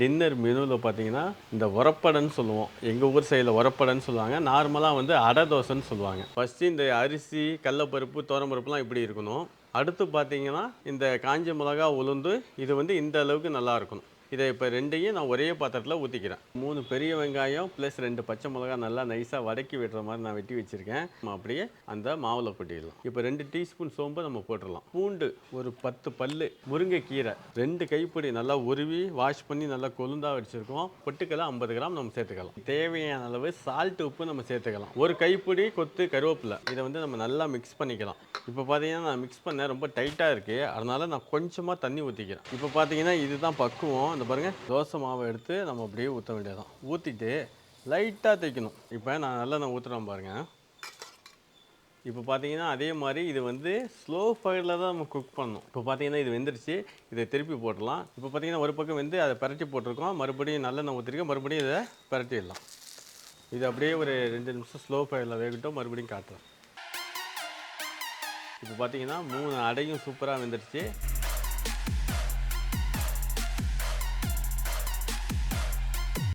Dinner மெனுவில் பார்த்தீங்கன்னா இந்த உரப்படன்னு சொல்லுவோம். எங்கள் ஊர் சைடில் உரப்படன்னு சொல்லுவாங்க. நார்மலாக வந்து அடை தோசைன்னு சொல்லுவாங்க. ஃபஸ்ட்டு இந்த அரிசி கடலப்பருப்பு தோரம்பருப்புலாம் இப்படி இருக்கணும். அடுத்து பார்த்தீங்கன்னா இந்த காஞ்ச மிளகா உளுந்து இது வந்து இந்த அளவுக்கு நல்லா இருக்கணும். இதை இப்போ ரெண்டையும் நான் ஒரே பாத்திரத்தில் ஊற்றிக்கிறேன் மூணு பெரிய வெங்காயம் ப்ளஸ் ரெண்டு பச்சை மிளகா நல்லா நைஸாக வதக்கி விடுற மாதிரி நான் வெட்டி வச்சுருக்கேன். அப்படியே அந்த மாவில் கொட்டிடலாம். இப்போ ரெண்டு டீஸ்பூன் சோம்பு நம்ம போட்டுடலாம். பூண்டு ஒரு பத்து பல்லு முருங்கைக்கீரை ரெண்டு கைப்பிடி நல்லா உருவி வாஷ் பண்ணி நல்லா கொழுந்தாக வச்சுருக்கோம். பொட்டுக்கெல்லாம் ஐம்பது கிராம் நம்ம சேர்த்துக்கலாம். தேவையான அளவு சால்ட் உப்பு நம்ம சேர்த்துக்கலாம். ஒரு கைப்பிடி கொத்து கருவேப்பிலை. இதை வந்து நம்ம நல்லா மிக்ஸ் பண்ணிக்கலாம். இப்போ பார்த்தீங்கன்னா நான் மிக்ஸ் பண்ணேன் ரொம்ப டைட்டாக இருக்குது அதனால் நான் கொஞ்சமாக தண்ணி ஊற்றிக்கிறேன் இப்போ பார்த்தீங்கன்னா இதுதான் பக்குவம். அந்த பாருங்கள் தோசை மாவை எடுத்து நம்ம அப்படியே ஊற்ற வேண்டியதான் ஊற்றிட்டு லைட்டாக தைக்கணும் இப்போ நான் நல்லா நான் ஊற்றுறேன் பாருங்கள் இப்போ பார்த்தீங்கன்னா அதே மாதிரி இது வந்து ஸ்லோ ஃபயரில் தான் நம்ம குக் பண்ணணும். இப்போ பார்த்தீங்கன்னா இது வெந்துருச்சு இதை திருப்பி போட்டுடலாம். இப்போ பார்த்தீங்கன்னா ஒரு பக்கம் வந்து அதை பரட்டி போட்டிருக்கோம். மறுபடியும் நல்லெண்ணெய் ஊற்றிருக்கோம் மறுபடியும் இதை பரட்டிடலாம். இது அப்படியே ஒரு ரெண்டு நிமிஷம் ஸ்லோ ஃபயரில் வேகட்டும். மறுபடியும் காட்டுறேன். இப்போ பார்த்தீங்கன்னா மூணு அடையும் சூப்பராக வெந்துருச்சு.